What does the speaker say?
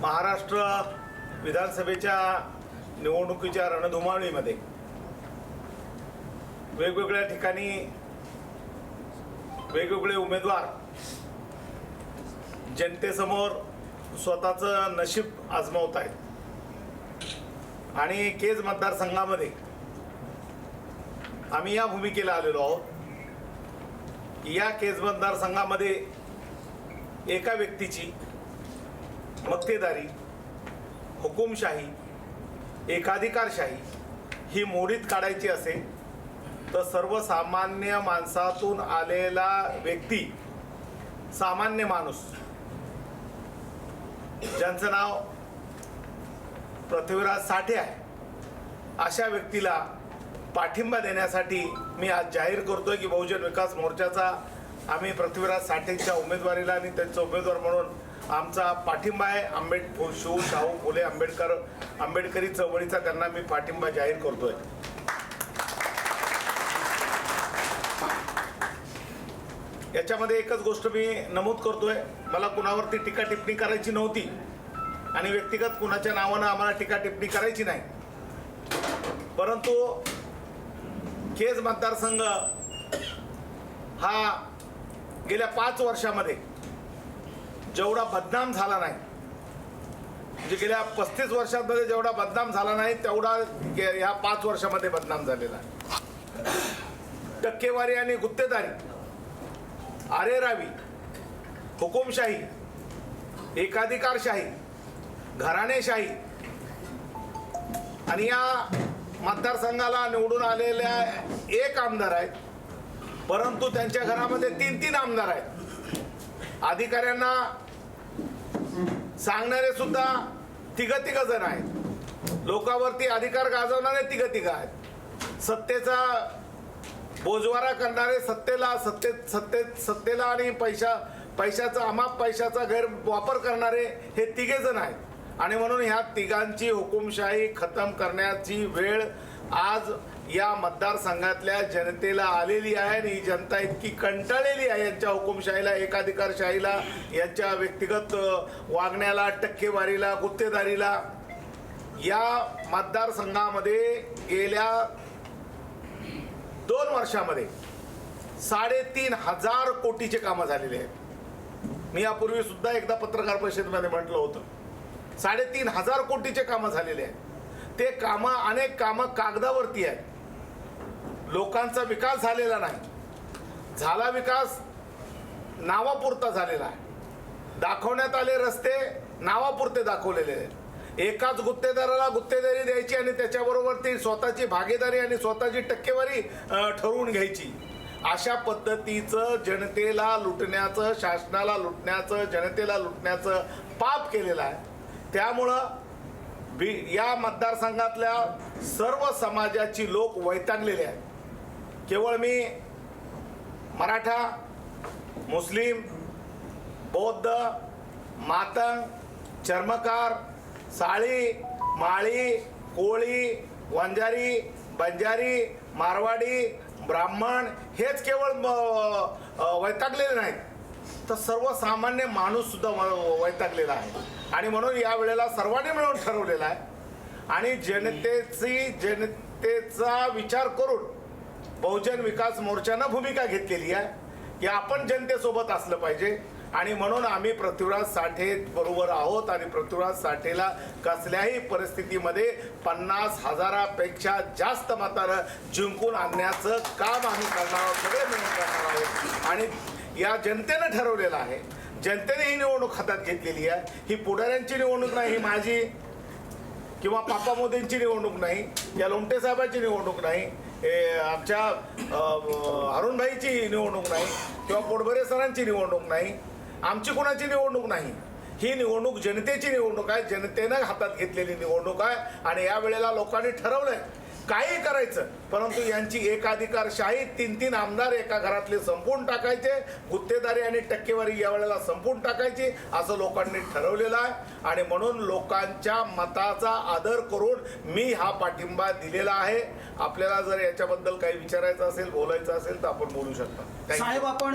महाराष्ट्र विधानसभेच्या निवडणुकीच्या रणधुमाळीमध्ये वेगवेगळ्या ठिकाणी वेगवेगळे उमेदवार जनतेसमोर स्वतःचं नशीब आजमावत आहेत. आणि केज मतदारसंघामध्ये आम्ही या भूमिकेला आलेलो आहोत या केज मतदारसंघामध्ये एका व्यक्तीची मक्तेदारी हुकुमशाही एकाधिकारशाही ही मोडीत काढायची असेल तर सर्वसामान्य माणसातून आलेला व्यक्ती सामान्य माणूस ज्यांचं नाव पृथ्वीराज साठे आहे अशा व्यक्तीला पाठिंबा देण्यासाठी मी आज जाहीर करतो आहे की बहुजन विकास मोर्चाचा आम्ही पृथ्वीराज साठेंच्या उमेदवारीला आणि त्यांचा उमेदवार म्हणून आमचा पाठिंबा आहे. आंबेड शिव शाहू फुले आंबेडकर आंबेडकरी चळवळीचा त्यांना मी पाठिंबा जाहीर करतोय. याच्यामध्ये एकच गोष्ट मी नमूद करतोय. मला कुणावरती टीका टिप्पणी करायची नव्हती आणि व्यक्तिगत कुणाच्या नावानं आम्हाला टीका टिप्पणी करायची नाही. परंतु केज मतदारसंघ हा गेल्या पाच वर्षामध्ये जेवढा बदनाम झाला नाही म्हणजे गेल्या पस्तीस वर्षांमध्ये जेवढा बदनाम झाला नाही तेवढा या ह्या पाच वर्षामध्ये बदनाम झालेला आहे. टक्केवारी आणि गुत्तेदारी आरेरावी हुकुमशाही एकाधिकारशाही घराणेशाही आणि या मतदारसंघाला निवडून आलेल्या एक आमदार आहेत परंतु त्यांच्या घरामध्ये तीन तीन आमदार आहेत. अधिकाऱ्यांना सांगणारे सुद्धा तिघं तिघ जण आहेत. लोकांवरती अधिकार गाजवणारे तिघं तिघं आहेत. सत्तेचा बोजवारा करणारे सत्तेला सत्ते सत्ते सत्तेला आणि पैशा पैशाचा अमाप पैशाचा गैरवापर करणारे हे तिघे जण आहेत. आणि म्हणून ह्या तिघांची हुकुमशाही खतम करण्याची वेळ आज या मतदारसंघातल्या जनतेला आलेली आहे आणि ही जनता इतकी कंटाळलेली आहे यांच्या हुकुमशाहीला एकाधिकारशाहीला यांच्या व्यक्तिगत वागण्याला टक्केवारीला गुत्तेदारीला. या मतदारसंघामध्ये गेल्या दोन वर्षामध्ये साडेतीन हजार कोटीचे कामं झालेले आहेत. मी यापूर्वी सुद्धा एकदा पत्रकार परिषदेमध्ये म्हटलं होतं. साडेतीन हजार कोटीचे कामं झालेले आहेत. ते कामं अनेक कामं कागदावरती आहेत. लोकांचा विकास झालेला नाही. झाला विकास नावापुरता झालेला आहे. दाखवण्यात आले रस्ते नावापुरते दाखवलेले आहेत. एकाच गुत्तेदाराला गुत्तेदारी द्यायची आणि त्याच्याबरोबर ती स्वतःची भागीदारी आणि स्वतःची टक्केवारी ठरवून घ्यायची. अशा पद्धतीचं जनतेला लुटण्याचं शासनाला लुटण्याचं जनतेला लुटण्याचं पाप केलेलं आहे. त्यामुळं बी या मतदारसंघातल्या सर्व समाजाची लोक वैतागलेले आहेत. केवळ मी मराठा मुस्लिम बौद्ध मातंग चर्मकार साळी माळी कोळी वंजारी बंजारी मारवाडी ब्राह्मण हेच केवळ वैतागलेले नाहीत. तर सर्वसामान्य माणूस सुद्धा वैतागलेला आहे. आणि म्हणून या वेळेला सर्वांनी मिळून ठरवलेला आहे. आणि जनतेची जनतेचा विचार करून बहुजन विकास मोर्चानं भूमिका घेतलेली आहे की आपण जनतेसोबत असलं पाहिजे. आणि म्हणून आम्ही पृथ्वीराज साठे बरोबर आहोत आणि पृथ्वीराज साठेला कसल्याही परिस्थितीमध्ये पन्नास हजारापेक्षा जास्त मतानं जिंकून आणण्याचं काम आम्ही करणार आहोत सगळे मिळून करणार आहोत. आणि या जनतेनं ठरवलेलं आहे. जनतेने ही निवडणूक हातात घेतलेली आहे. ही पुढाऱ्यांची निवडणूक नाही ही माझी किंवा पापा मोदींची निवडणूक नाही या लोमटे साहेबांची निवडणूक नाही आमच्या अरुणभाईची निवडणूक नाही किंवा पोटभरे सरांची निवडणूक नाही आमची कोणाची निवडणूक नाही. ही निवडणूक जनतेची निवडणूक आहे. जनतेनं हातात घेतलेली निवडणूक आहे. आणि या वेळेला लोकांनी ठरवलंय काही करायचं. परंतु यांची एकाधिकारशाही तीन तीन आमदार एका घरातले संपवून टाकायचे गुत्तेदारी आणि टक्केवारी यावेळेला संपून संपवून टाकायची असं लोकांनी ठरवलेलं आहे. आणि म्हणून लोकांच्या मताचा आदर करून मी हा पाठिंबा दिलेला आहे. आपल्याला जर याच्याबद्दल काही विचारायचं असेल बोलायचं असेल तर आपण बोलू शकता. साहेब आपण